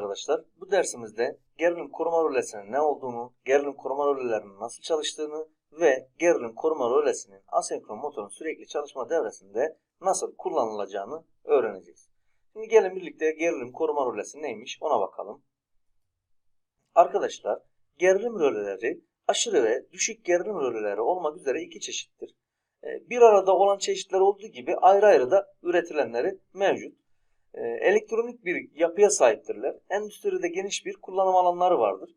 Arkadaşlar. Bu dersimizde gerilim koruma rölesinin ne olduğunu, gerilim koruma rölelerinin nasıl çalıştığını ve gerilim koruma rölesinin asenkron motorun sürekli çalışma devresinde nasıl kullanılacağını öğreneceğiz. Şimdi gelin birlikte gerilim koruma rölesi neymiş ona bakalım. Arkadaşlar gerilim röleleri aşırı ve düşük gerilim röleleri olmak üzere iki çeşittir. Ee, Bir arada olan çeşitler olduğu gibi ayrı ayrı da üretilenleri mevcut. E, elektronik bir yapıya sahiptirler. Endüstride geniş bir kullanım alanları vardır.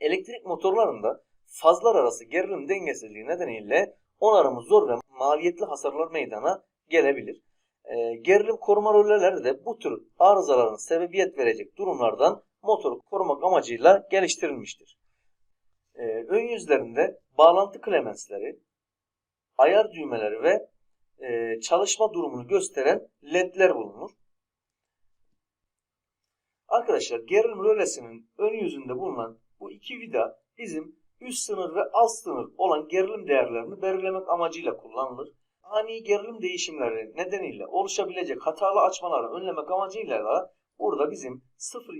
Elektrik motorlarında fazlar arası gerilim dengesizliği nedeniyle onarımı zor ve maliyetli hasarlar meydana gelebilir. E, gerilim koruma röleleri de bu tür arızaların sebebiyet verecek durumlardan motoru korumak amacıyla geliştirilmiştir. E, ön yüzlerinde bağlantı klemensleri, ayar düğmeleri ve e, çalışma durumunu gösteren ledler bulunur. Arkadaşlar gerilim rölesinin ön yüzünde bulunan bu iki vida bizim üst sınır ve alt sınır olan gerilim değerlerini belirlemek amacıyla kullanılır. Ani gerilim değişimleri nedeniyle oluşabilecek hatalı açmaları önlemek amacıyla da burada bizim 0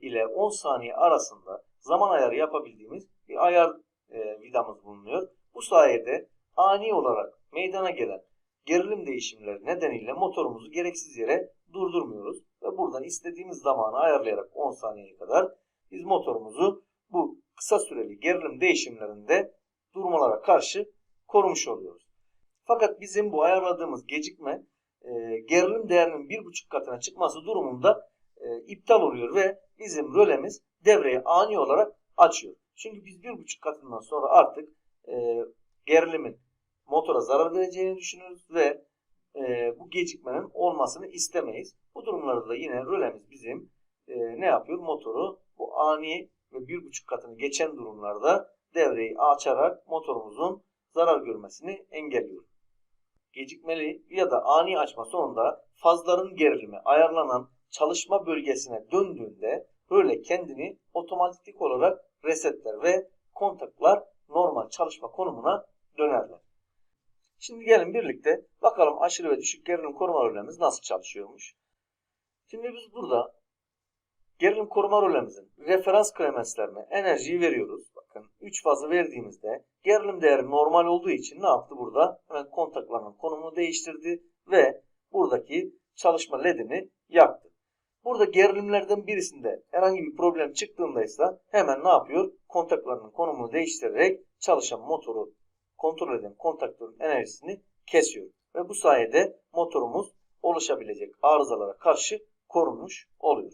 ile 10 saniye arasında zaman ayarı yapabildiğimiz bir ayar e, vidamız bulunuyor. Bu sayede ani olarak meydana gelen gerilim değişimleri nedeniyle motorumuzu gereksiz yere durdurmuyoruz ve buradan istediğimiz zamanı ayarlayarak 10 saniyeye kadar biz motorumuzu bu kısa süreli gerilim değişimlerinde durmalara karşı korumuş oluyoruz. Fakat bizim bu ayarladığımız gecikme e, gerilim değerinin bir buçuk katına çıkması durumunda e, iptal oluyor ve bizim rölemiz devreye ani olarak açıyor. Çünkü biz bir buçuk katından sonra artık e, gerilimin motora zarar vereceğini düşünürüz ve e, bu gecikmenin olmasını istemeyiz. Bu durumlarda da yine rölemiz bizim e, ne yapıyor? Motoru bu ani ve bir buçuk katını geçen durumlarda devreyi açarak motorumuzun zarar görmesini engelliyor. Gecikmeli ya da ani açma sonunda fazların gerilimi ayarlanan çalışma bölgesine döndüğünde röle kendini otomatik olarak resetler ve kontaklar normal çalışma konumuna dönerler. Şimdi gelin birlikte bakalım aşırı ve düşük gerilim koruma rölemiz nasıl çalışıyormuş. Şimdi biz burada gerilim koruma rölemizin referans klemenslerine enerjiyi veriyoruz. Bakın 3 fazı verdiğimizde gerilim değeri normal olduğu için ne yaptı burada? Hemen kontaklarının konumunu değiştirdi ve buradaki çalışma ledini yaktı. Burada gerilimlerden birisinde herhangi bir problem çıktığında ise hemen ne yapıyor? Kontaklarının konumunu değiştirerek çalışan motoru kontrol eden kontaktörün enerjisini kesiyor. Ve bu sayede motorumuz oluşabilecek arızalara karşı korunmuş oluyor.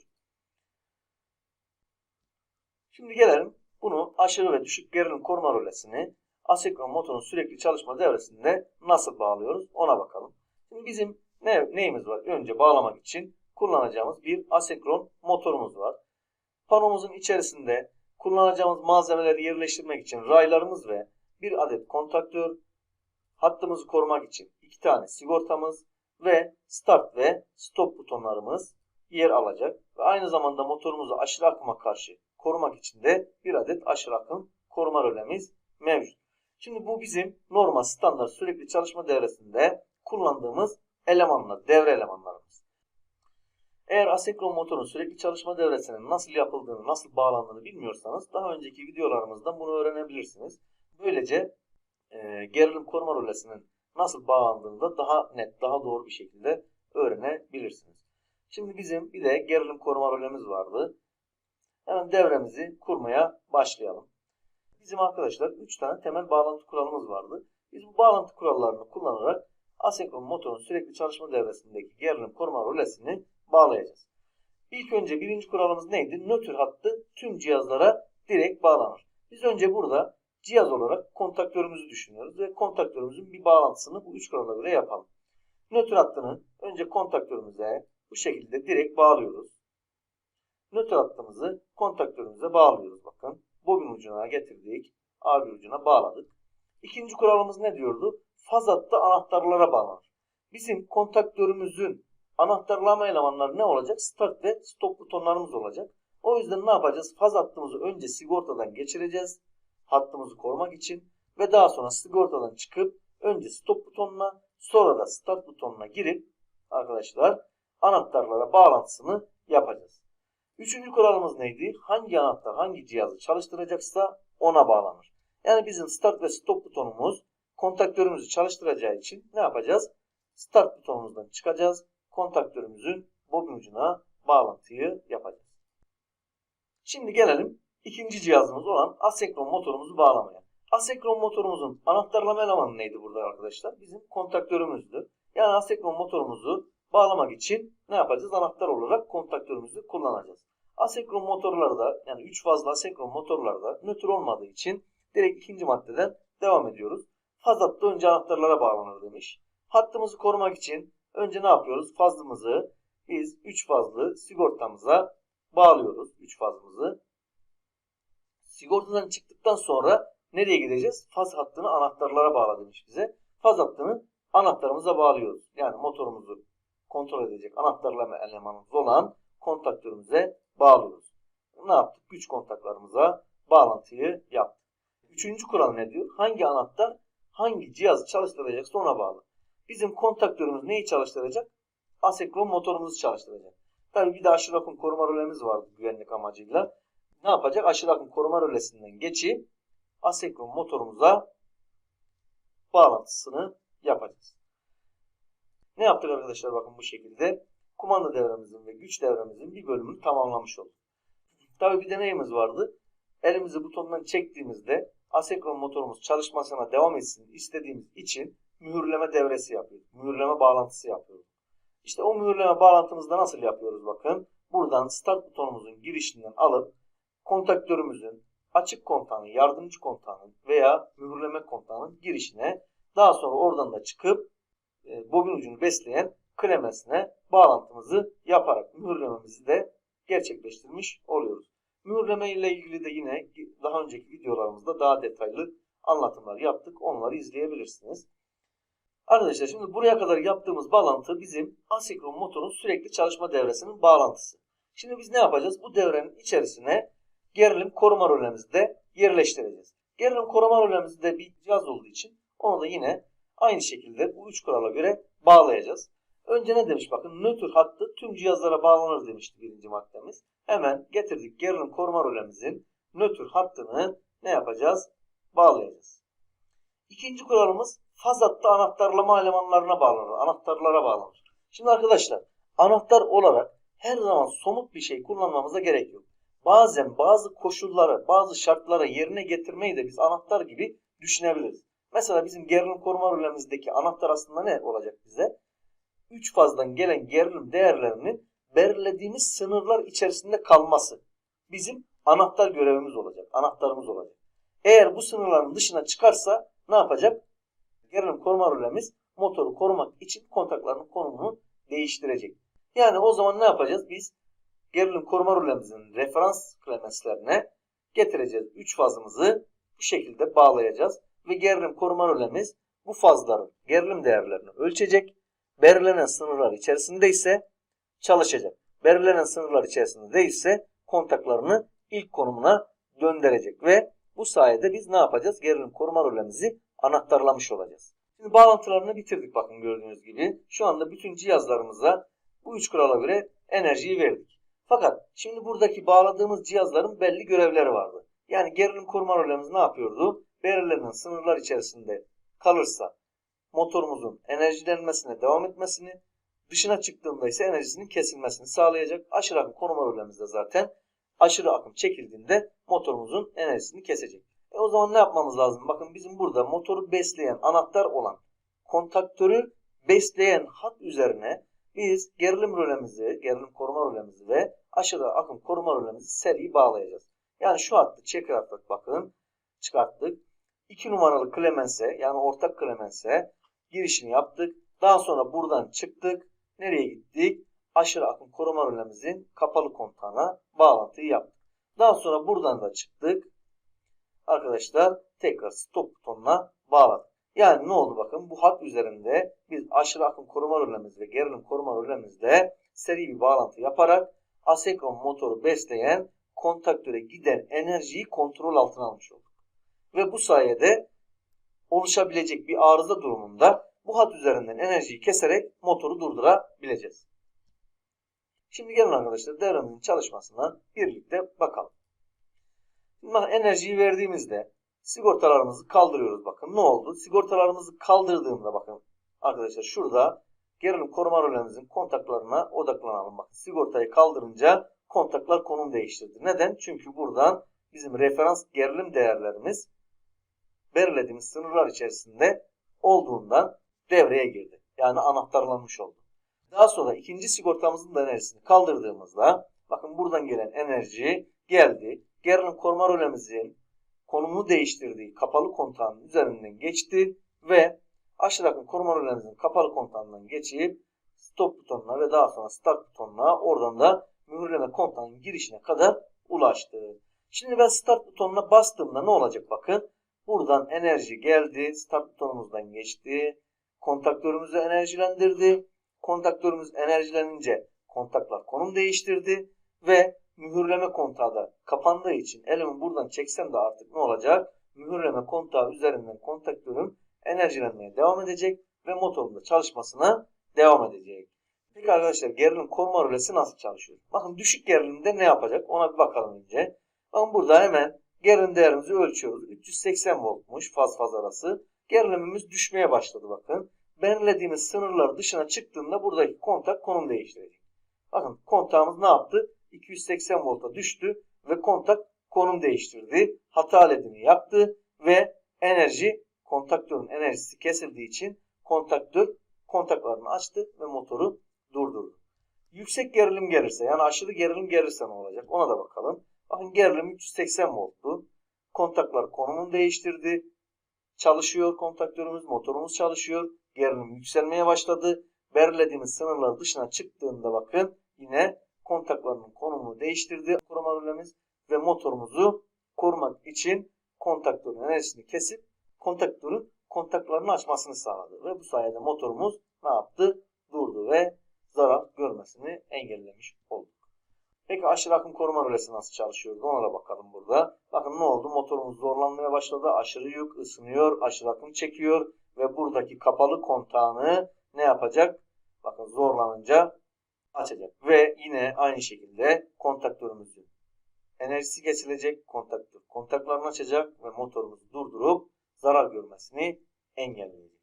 Şimdi gelelim bunu aşırı ve düşük gerilim koruma rölesini asenkron motorun sürekli çalışma devresinde nasıl bağlıyoruz ona bakalım. Şimdi bizim ne, neyimiz var? Önce bağlamak için kullanacağımız bir asenkron motorumuz var. Panomuzun içerisinde kullanacağımız malzemeleri yerleştirmek için raylarımız ve bir adet kontaktör, hattımızı korumak için iki tane sigortamız ve start ve stop butonlarımız yer alacak. Ve aynı zamanda motorumuzu aşırı akıma karşı korumak için de bir adet aşırı akım koruma rölemiz mevcut. Şimdi bu bizim normal standart sürekli çalışma devresinde kullandığımız elemanlar, devre elemanlarımız. Eğer asenkron motorun sürekli çalışma devresinin nasıl yapıldığını, nasıl bağlandığını bilmiyorsanız daha önceki videolarımızdan bunu öğrenebilirsiniz. Böylece e, gerilim koruma rölesinin nasıl bağlandığını da daha net, daha doğru bir şekilde öğrenebilirsiniz. Şimdi bizim bir de gerilim koruma rölemiz vardı. Hemen devremizi kurmaya başlayalım. Bizim arkadaşlar 3 tane temel bağlantı kuralımız vardı. Biz bu bağlantı kurallarını kullanarak asenkron motorun sürekli çalışma devresindeki gerilim koruma rölesini bağlayacağız. İlk önce birinci kuralımız neydi? Nötr hattı tüm cihazlara direkt bağlanır. Biz önce burada cihaz olarak kontaktörümüzü düşünüyoruz ve kontaktörümüzün bir bağlantısını bu üç kurala göre yapalım. Nötr hattını önce kontaktörümüze bu şekilde direkt bağlıyoruz. Nötr hattımızı kontaktörümüze bağlıyoruz bakın. Bobin ucuna getirdik. A1 ucuna bağladık. İkinci kuralımız ne diyordu? Faz hattı anahtarlara bağlanır. Bizim kontaktörümüzün anahtarlama elemanları ne olacak? Start ve stop butonlarımız olacak. O yüzden ne yapacağız? Faz hattımızı önce sigortadan geçireceğiz hattımızı korumak için ve daha sonra sigortadan çıkıp önce stop butonuna sonra da start butonuna girip arkadaşlar anahtarlara bağlantısını yapacağız. Üçüncü kuralımız neydi? Hangi anahtar hangi cihazı çalıştıracaksa ona bağlanır. Yani bizim start ve stop butonumuz kontaktörümüzü çalıştıracağı için ne yapacağız? Start butonumuzdan çıkacağız. Kontaktörümüzün bobin ucuna bağlantıyı yapacağız. Şimdi gelelim ikinci cihazımız olan asenkron motorumuzu bağlamaya. Asenkron motorumuzun anahtarlama elemanı neydi burada arkadaşlar? Bizim kontaktörümüzdü. Yani asenkron motorumuzu bağlamak için ne yapacağız? Anahtar olarak kontaktörümüzü kullanacağız. Asenkron motorlarda yani 3 fazla asenkron motorlarda nötr olmadığı için direkt ikinci maddeden devam ediyoruz. Faz hattı önce anahtarlara bağlanır demiş. Hattımızı korumak için önce ne yapıyoruz? Fazlımızı biz 3 fazlı sigortamıza bağlıyoruz. 3 fazımızı. Sigortadan çıktıktan sonra nereye gideceğiz? Faz hattını anahtarlara bağla demiş bize. Faz hattını anahtarımıza bağlıyoruz. Yani motorumuzu kontrol edecek anahtarlama elemanımız olan kontaktörümüze bağlıyoruz. Ne yaptık? Güç kontaklarımıza bağlantıyı yaptık. Üçüncü kural ne diyor? Hangi anahtar hangi cihazı çalıştıracaksa ona bağlı. Bizim kontaktörümüz neyi çalıştıracak? Asenkron motorumuzu çalıştıracak. Tabii bir de aşırı akım koruma rölemiz vardı güvenlik amacıyla. Ne yapacak? Aşırı akım koruma rölesinden geçip asenkron motorumuza bağlantısını yapacağız. Ne yaptık arkadaşlar bakın bu şekilde. Kumanda devremizin ve güç devremizin bir bölümünü tamamlamış olduk. Tabii bir deneyimiz vardı. Elimizi butondan çektiğimizde asenkron motorumuz çalışmasına devam etsin istediğimiz için mühürleme devresi yapıyoruz. Mühürleme bağlantısı yapıyoruz. İşte o mühürleme bağlantımızda nasıl yapıyoruz bakın. Buradan start butonumuzun girişinden alıp kontaktörümüzün açık kontağının, yardımcı kontağının veya mühürleme kontağının girişine daha sonra oradan da çıkıp e, bobin ucunu besleyen klemesine bağlantımızı yaparak mühürlememizi de gerçekleştirmiş oluyoruz. Mühürleme ile ilgili de yine daha önceki videolarımızda daha detaylı anlatımlar yaptık. Onları izleyebilirsiniz. Arkadaşlar şimdi buraya kadar yaptığımız bağlantı bizim asenkron motorun sürekli çalışma devresinin bağlantısı. Şimdi biz ne yapacağız? Bu devrenin içerisine gerilim koruma rölemizi de yerleştireceğiz. Gerilim koruma rölemizi de bir cihaz olduğu için onu da yine aynı şekilde bu üç kurala göre bağlayacağız. Önce ne demiş bakın nötr hattı tüm cihazlara bağlanır demişti birinci maddemiz. Hemen getirdik gerilim koruma rölemizin nötr hattını ne yapacağız? Bağlayacağız. İkinci kuralımız faz hattı anahtarlama elemanlarına bağlanır. Anahtarlara bağlanır. Şimdi arkadaşlar anahtar olarak her zaman somut bir şey kullanmamıza gerek yok. Bazen bazı koşulları, bazı şartlara yerine getirmeyi de biz anahtar gibi düşünebiliriz. Mesela bizim gerilim koruma rölemizdeki anahtar aslında ne olacak bize? 3 fazdan gelen gerilim değerlerinin belirlediğimiz sınırlar içerisinde kalması. Bizim anahtar görevimiz olacak. Anahtarımız olacak. Eğer bu sınırların dışına çıkarsa ne yapacak? Gerilim koruma rölemiz motoru korumak için kontaklarının konumunu değiştirecek. Yani o zaman ne yapacağız? Biz gerilim koruma rölemizin referans klemenslerine getireceğiz. 3 fazımızı bu şekilde bağlayacağız. Ve gerilim koruma rölemiz bu fazların gerilim değerlerini ölçecek. Belirlenen sınırlar içerisinde ise çalışacak. Belirlenen sınırlar içerisinde değilse kontaklarını ilk konumuna döndürecek ve bu sayede biz ne yapacağız? Gerilim koruma rölemizi anahtarlamış olacağız. Şimdi bağlantılarını bitirdik bakın gördüğünüz gibi. Şu anda bütün cihazlarımıza bu üç kurala göre enerjiyi verdik. Fakat şimdi buradaki bağladığımız cihazların belli görevleri vardı. Yani gerilim koruma rölemiz ne yapıyordu? Belirlenen sınırlar içerisinde kalırsa motorumuzun enerjilenmesine devam etmesini, dışına çıktığında ise enerjisinin kesilmesini sağlayacak. Aşırı akım koruma rölemizde zaten aşırı akım çekildiğinde motorumuzun enerjisini kesecek. E o zaman ne yapmamız lazım? Bakın bizim burada motoru besleyen anahtar olan kontaktörü besleyen hat üzerine biz gerilim rölemizi, gerilim koruma rölemizi ve aşırı akım koruma rölemizi seri bağlayacağız. Yani şu hattı çekerek bakın çıkarttık. 2 numaralı klemense yani ortak klemense girişini yaptık. Daha sonra buradan çıktık. Nereye gittik? Aşırı akım koruma rölemizin kapalı kontağına bağlantıyı yaptık. Daha sonra buradan da çıktık. Arkadaşlar tekrar stop butonuna bağladık. Yani ne oldu bakın bu hat üzerinde biz aşırı akım koruma rölemiz ve gerilim koruma rölemizle seri bir bağlantı yaparak asenkron motoru besleyen kontaktöre giden enerjiyi kontrol altına almış olduk. Ve bu sayede oluşabilecek bir arıza durumunda bu hat üzerinden enerjiyi keserek motoru durdurabileceğiz. Şimdi gelin arkadaşlar devremizin çalışmasına birlikte bakalım. Enerjiyi verdiğimizde sigortalarımızı kaldırıyoruz bakın. Ne oldu? Sigortalarımızı kaldırdığımda bakın arkadaşlar şurada gerilim koruma rölemizin kontaklarına odaklanalım. Bakın sigortayı kaldırınca kontaklar konum değiştirdi. Neden? Çünkü buradan bizim referans gerilim değerlerimiz belirlediğimiz sınırlar içerisinde olduğundan devreye girdi. Yani anahtarlanmış oldu. Daha sonra ikinci sigortamızın da enerjisini kaldırdığımızda bakın buradan gelen enerji geldi. Gerilim koruma rölemizin konumunu değiştirdiği kapalı kontağın üzerinden geçti ve akım koruma rölemizin kapalı kontağından geçip stop butonuna ve daha sonra start butonuna oradan da mühürleme kontağının girişine kadar ulaştı. Şimdi ben start butonuna bastığımda ne olacak bakın. Buradan enerji geldi. Start butonumuzdan geçti. Kontaktörümüzü enerjilendirdi. Kontaktörümüz enerjilenince kontaklar konum değiştirdi. Ve mühürleme kontağı da kapandığı için elimi buradan çeksem de artık ne olacak? Mühürleme kontağı üzerinden kontaktörüm enerjilenmeye devam edecek ve motorum da çalışmasına devam edecek. Peki arkadaşlar gerilim koruma rölesi nasıl çalışıyor? Bakın düşük gerilimde ne yapacak? Ona bir bakalım önce. Bakın burada hemen gerilim değerimizi ölçüyoruz. 380 voltmuş faz faz arası. Gerilimimiz düşmeye başladı bakın. Belirlediğimiz sınırlar dışına çıktığında buradaki kontak konum değiştirecek. Bakın kontağımız ne yaptı? 280 volta düştü ve kontak konum değiştirdi. Hata ledini yaktı ve enerji kontaktörün enerjisi kesildiği için kontaktör kontaklarını açtı ve motoru durdurdu. Yüksek gerilim gelirse yani aşırı gerilim gelirse ne olacak ona da bakalım. Bakın gerilim 380 volttu. Kontaklar konumunu değiştirdi. Çalışıyor kontaktörümüz, motorumuz çalışıyor. Gerilim yükselmeye başladı. Belirlediğimiz sınırlar dışına çıktığında bakın yine kontaklarının konumunu değiştirdi. Koruma ve motorumuzu korumak için kontaktörün enerjisini kesip kontaktörün kontaklarını açmasını sağladı. Ve bu sayede motorumuz ne yaptı? Durdu ve zarar görmesini engellemiş olduk. Peki aşırı akım koruma rölesi nasıl çalışıyordu? Ona da bakalım burada. Bakın ne oldu? Motorumuz zorlanmaya başladı. Aşırı yük ısınıyor. Aşırı akım çekiyor. Ve buradaki kapalı kontağını ne yapacak? Bakın zorlanınca açacak. Ve yine aynı şekilde kontaktörümüzün enerjisi kesilecek. Kontaktör kontaklarını açacak ve motorumuzu durdurup zarar görmesini engelleyecek.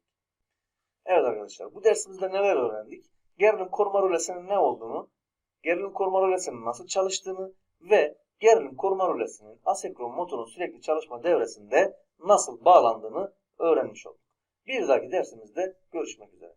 Evet arkadaşlar bu dersimizde neler öğrendik? Gerilim koruma rölesinin ne olduğunu, gerilim koruma rölesinin nasıl çalıştığını ve gerilim koruma rölesinin asenkron motorun sürekli çalışma devresinde nasıl bağlandığını öğrenmiş olduk. Bir dahaki dersimizde görüşmek üzere.